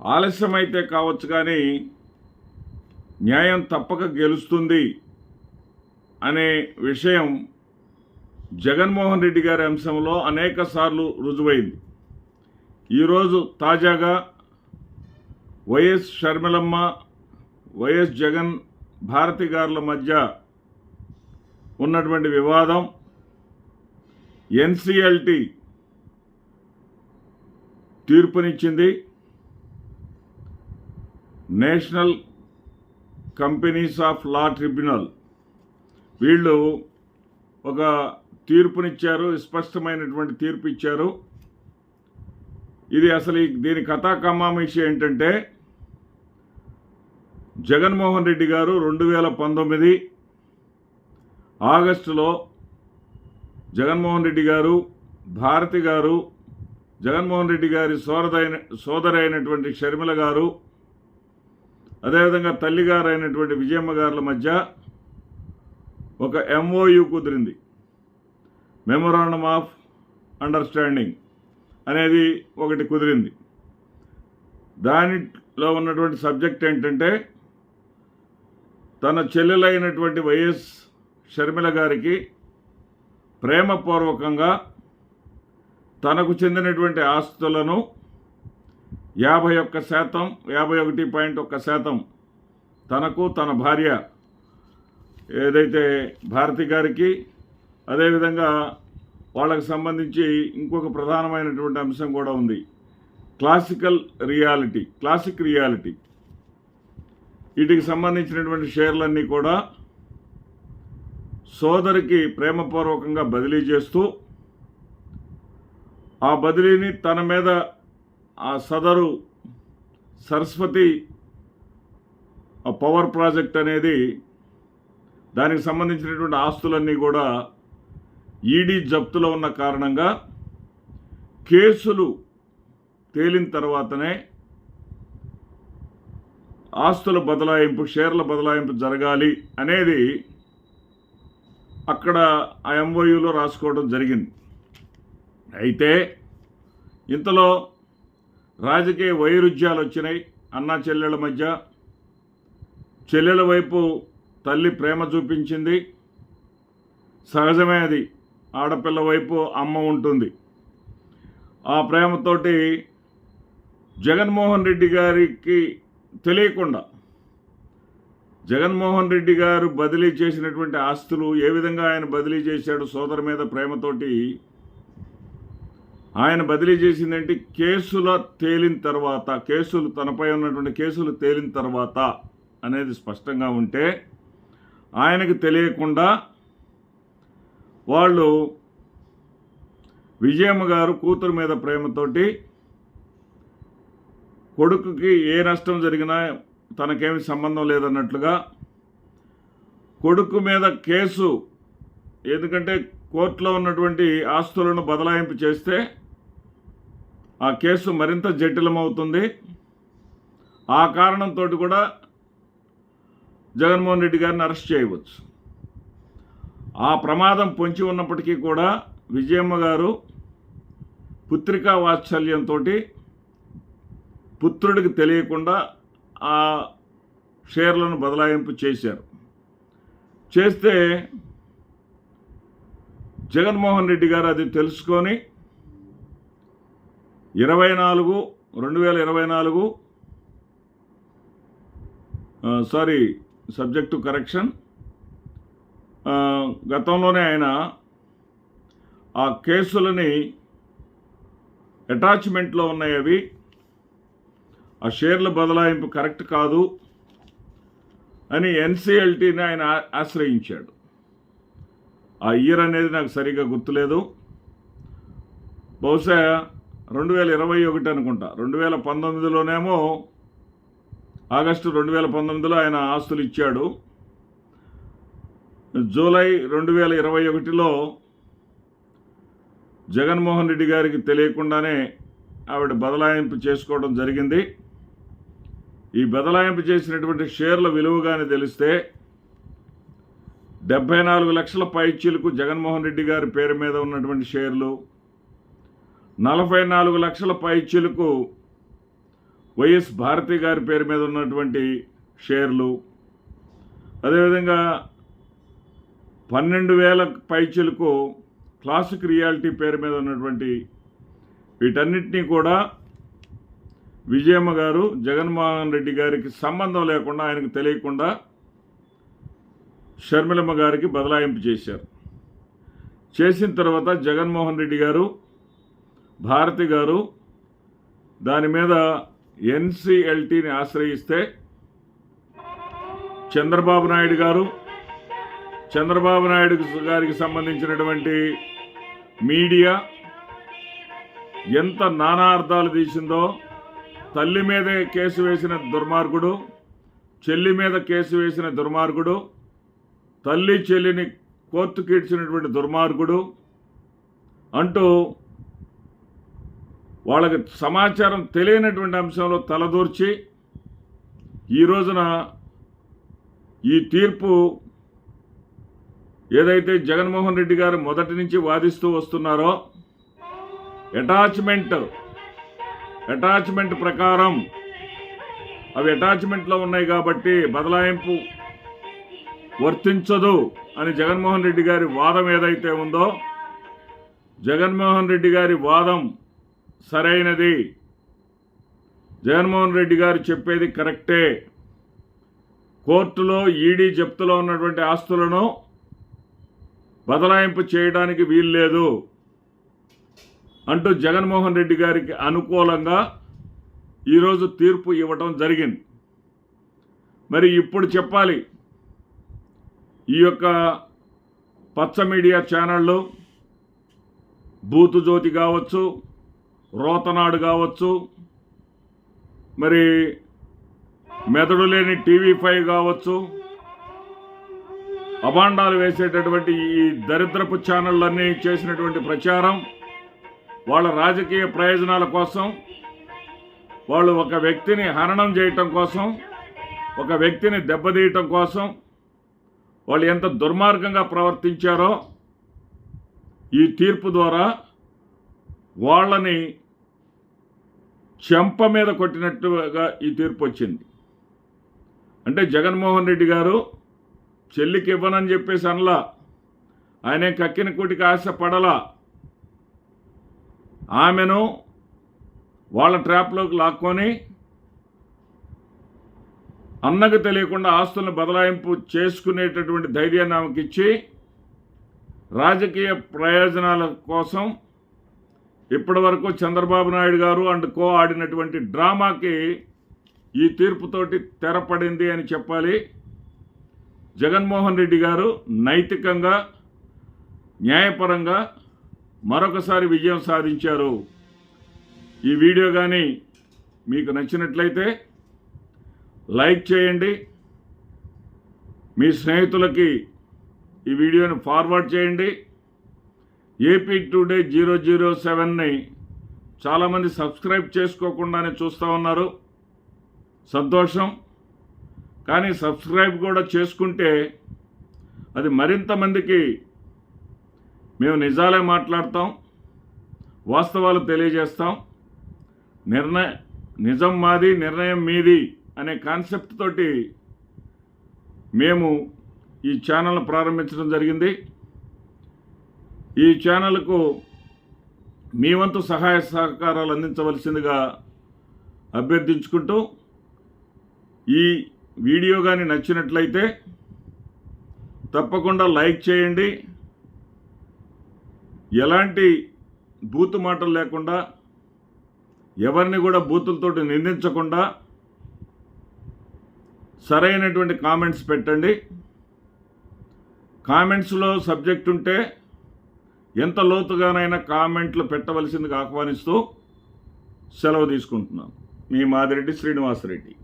ఆలస్యమైతే కావచ్చు కానీ న్యాయం తప్పక గెలుస్తుంది అనే విషయం జగన్మోహన్ రెడ్డి గారి అంశంలో అనేక సార్లు రుజువైంది. ఈరోజు తాజాగా వైఎస్ షర్మిలమ్మ వైఎస్ జగన్ భారతి గారుల మధ్య ఉన్నటువంటి వివాదం NCLT తీర్పునిచ్చింది. National companies of law tribunal. వీళ్ళు ఒక తీర్పునిచ్చారు స్పష్టమైనటువంటి తీర్పు ఇచ్చారు ఇది అసలు ఈ- దీని కథా కమామిషి ఏంటంటే జగన్మోహన్ రెడ్డి గారు రెండు వేల పంతొమ్మిది ఆగస్టులో జగన్మోహన్ రెడ్డి గారు భారతి గారు జగన్మోహన్ రెడ్డి గారి సోదరైన సోదరైనటువంటి షర్మిల గారు అదేవిధంగా తల్లిగారు అయినటువంటి విజయమ్మ గారుల మధ్య ఒక ఎంఓయు కుదిరింది. మెమొరాండమ్ ఆఫ్ అండర్స్టాండింగ్ అనేది ఒకటి కుదిరింది. దానిలో ఉన్నటువంటి సబ్జెక్ట్ ఏంటంటే తన చెల్లెలైనటువంటి వైఎస్ షర్మిల గారికి ప్రేమపూర్వకంగా తనకు చెందినటువంటి ఆస్తులను యాభై ఒక్క శాతం యాభై ఒకటి పాయింట్ ఒక్క శాతం తనకు తన భార్య ఏదైతే భారతి గారికి అదేవిధంగా వాళ్ళకు సంబంధించి ఇంకొక ప్రధానమైనటువంటి అంశం కూడా ఉంది. Classical reality classic reality. వీటికి సంబంధించినటువంటి షేర్లన్నీ కూడా సోదరికి ప్రేమపూర్వకంగా బదిలీ చేస్తూ ఆ బదిలీని తన మీద ఆ సదరు సరస్వతి ఆ పవర్ ప్రాజెక్ట్ అనేది దానికి సంబంధించినటువంటి ఆస్తులన్నీ కూడా ఈడీ జప్తులో ఉన్న కారణంగా కేసులు తేలిన తర్వాతనే ఆస్తుల బదలాయింపు షేర్ల బదలాయింపు జరగాలి అనేది అక్కడ ఆ ఎంఓయూలో రాసుకోవడం జరిగింది. అయితే ఇంతలో రాజకీయ వైరుధ్యాలు వచ్చినాయి. అన్నా చెల్లెల మధ్య చెల్లెల వైపు తల్లి ప్రేమ చూపించింది. సహజమే అది. ఆడపిల్ల వైపు అమ్మ ఉంటుంది. ఆ ప్రేమతోటి జగన్మోహన్ రెడ్డి గారికి తెలియకుండా జగన్మోహన్ రెడ్డి గారు బదిలీ చేసినటువంటి ఆస్తులు ఏ విధంగా ఆయన బదిలీ చేశాడు సోదరు మీద ప్రేమతోటి ఆయన బదిలీ చేసిందంటే? కేసుల తేలిన తర్వాత కేసులు తనపై ఉన్నటువంటి కేసులు తేలిన తర్వాత అనేది స్పష్టంగా ఉంటే ఆయనకు తెలియకుండా వాళ్ళు విజయమ్మ గారు కూతురు మీద ప్రేమతోటి కొడుకుకి ఏ నష్టం జరిగినా తనకేమి సంబంధం లేదన్నట్లుగా కొడుకు మీద కేసు ఎందుకంటే కోర్టులో ఉన్నటువంటి ఆస్తులను బదలాయింపు చేస్తే ఆ కేసు మరింత జటిలమవుతుంది. ఆ కారణంతో కూడా జగన్మోహన్ రెడ్డి గారిని అరెస్ట్ చేయవచ్చు. ఆ ప్రమాదం పొంచి ఉన్నప్పటికీ కూడా విజయమ్మ గారు పుత్రికా వాత్సల్యంతో పుత్రుడికి తెలియకుండా ఆ షేర్లను బదలాయింపు చేశారు. చేస్తే జగన్మోహన్ రెడ్డి గారు అది తెలుసుకొని ఇరవై నాలుగు రెండు వేల ఇరవై నాలుగు సారీ సబ్జెక్టు కరెక్షన్ గతంలోనే ఆయన ఆ కేసులని అటాచ్మెంట్లో ఉన్నాయి అవి. ఆ షేర్ల బదలాయింపు కరెక్ట్ కాదు అని ఎన్సిఎల్టీని ఆయన ఆశ్రయించాడు. ఆ ఇయర్ అనేది నాకు సరిగ్గా గుర్తులేదు. బహుశా రెండు వేల ఇరవై ఒకటి అనుకుంటా. రెండు వేల పంతొమ్మిదిలోనేమో ఆగస్టు రెండు వేల పంతొమ్మిదిలో ఆయన ఆస్తులు ఇచ్చాడు. జూలై రెండు వేల ఇరవై ఒకటిలో జగన్మోహన్ రెడ్డి గారికి తెలియకుండానే ఆవిడ బదలాయింపు చేసుకోవడం జరిగింది. ఈ బదలాయింపు చేసినటువంటి షేర్ల విలువ కానీ తెలిస్తే డెబ్బై నాలుగు లక్షల పైచీలకు జగన్మోహన్ రెడ్డి గారి పేరు మీద ఉన్నటువంటి షేర్లు నలభై నాలుగు లక్షల పైచీలకు వైఎస్ భారతి గారి పేరు మీద ఉన్నటువంటి షేర్లు. అదేవిధంగా పన్నెండు వేల పైచలకు క్లాసిక్ రియాలిటీ పేరు మీద ఉన్నటువంటి వీటన్నిటినీ కూడా విజయమ్మ గారు జగన్మోహన్ రెడ్డి గారికి సంబంధం లేకుండా ఆయనకు తెలియకుండా షర్మిలమ్మ గారికి బదలాయింపు చేశారు. చేసిన తర్వాత జగన్మోహన్ రెడ్డి గారు భారతి గారు దాని మీద ఎన్సిఎల్టీని ఆశ్రయిస్తే చంద్రబాబు నాయుడు గారు చంద్రబాబు నాయుడు గారికి సంబంధించినటువంటి మీడియా ఎంత నానా అర్థాలు తీసిందో తల్లి మీదే కేసు వేసిన దుర్మార్గుడు చెల్లి మీద కేసు వేసిన దుర్మార్గుడు తల్లి చెల్లిని కోర్టు కీడ్చినటువంటి దుర్మార్గుడు అంటూ వాళ్ళకి సమాచారం తెలియనటువంటి అంశంలో తలదూర్చి ఈ రోజున ఈ తీర్పు ఏదైతే జగన్మోహన్ రెడ్డి గారు మొదటి నుంచి వాదిస్తూ వస్తున్నారో అటాచ్మెంట్ అటాచ్మెంట్ ప్రకారం అవి అటాచ్మెంట్లో ఉన్నాయి కాబట్టి బదలాయింపు వర్తించదు అని జగన్మోహన్ రెడ్డి గారి వాదం ఏదైతే ఉందో జగన్మోహన్ రెడ్డి గారి వాదం సరైనది. జగన్మోహన్ రెడ్డి గారు చెప్పేది కరెక్టే. కోర్టులో ఈడీ జప్తులో ఉన్నటువంటి ఆస్తులను బదలాయింపు చేయడానికి వీల్లేదు అంటూ జగన్మోహన్ రెడ్డి గారికి అనుకూలంగా ఈరోజు తీర్పు ఇవ్వటం జరిగింది. మరి ఇప్పుడు చెప్పాలి. ఈ యొక్క పచ్చ మీడియా ఛానళ్ళు బూతు జ్యోతి కావచ్చు రోతనాడు కావచ్చు మరి మెదడు లేని టీవీ ఫైవ్ కావచ్చు అభాండాలు వేసేటటువంటి ఈ దరిద్రపు ఛానళ్ళన్నీ చేసినటువంటి ప్రచారం వాళ్ళ రాజకీయ ప్రయోజనాల కోసం వాళ్ళు ఒక వ్యక్తిని హననం చేయటం కోసం ఒక వ్యక్తిని దెబ్బతీయటం కోసం వాళ్ళు ఎంత దుర్మార్గంగా ప్రవర్తించారో ఈ తీర్పు ద్వారా వాళ్ళని చెంప మీద కొట్టినట్టుగా ఈ తీర్పు వచ్చింది. అంటే జగన్మోహన్ రెడ్డి గారు చెల్లికి ఇవ్వనని చెప్పేసి అనలా. ఆయన కక్కిన కూటికి ఆశ పడలా ఆమెను వాళ్ళ ట్రాప్లోకి లాక్కొని అన్నకు తెలియకుండా ఆస్తులను బదలాయింపు చేసుకునేటటువంటి ధైర్యాన్ని ఆమెకిచ్చి రాజకీయ ప్రయోజనాల కోసం ఇప్పటి వరకు చంద్రబాబు నాయుడు గారు అండ్ కో ఆడినటువంటి డ్రామాకి ఈ తీర్పుతోటి తెరపడింది అని చెప్పాలి. జగన్మోహన్ రెడ్డి గారు నైతికంగా న్యాయపరంగా మరొకసారి విజయం సాధించారు. ఈ వీడియో కానీ మీకు నచ్చినట్లయితే లైక్ చేయండి. మీ స్నేహితులకి ఈ వీడియోని ఫార్వర్డ్ చేయండి. ఏపీ టుడే జీరో జీరో సెవెన్ని చాలామంది సబ్స్క్రైబ్ చేసుకోకుండానే చూస్తూ ఉన్నారు. సంతోషం. కానీ సబ్స్క్రైబ్ కూడా చేసుకుంటే అది మరింత మందికి మేము నిజాలే మాట్లాడతాం వాస్తవాలు తెలియజేస్తాం. నిర్ణయ నిజం మాది నిర్ణయం మీది అనే కాన్సెప్ట్ తోటి మేము ఈ ఛానల్ ప్రారంభించడం జరిగింది. ఈ ఛానల్కు మీ వంతు సహాయ సహకారాలు అందించవలసిందిగా అభ్యర్థించుకుంటూ ఈ వీడియో కానీ నచ్చినట్లయితే తప్పకుండా లైక్ చేయండి. ఎలాంటి బూతు మాటలు లేకుండా ఎవరిని కూడా బూతులతో నిందించకుండా సరైనటువంటి కామెంట్స్ పెట్టండి. కామెంట్స్లో సబ్జెక్ట్ ఉంటే ఎంత లోతుగానైనా కామెంట్లు పెట్టవలసిందిగా ఆహ్వానిస్తూ సెలవు తీసుకుంటున్నాను. మీ మాదిరెడ్డి శ్రీనివాసరెడ్డి.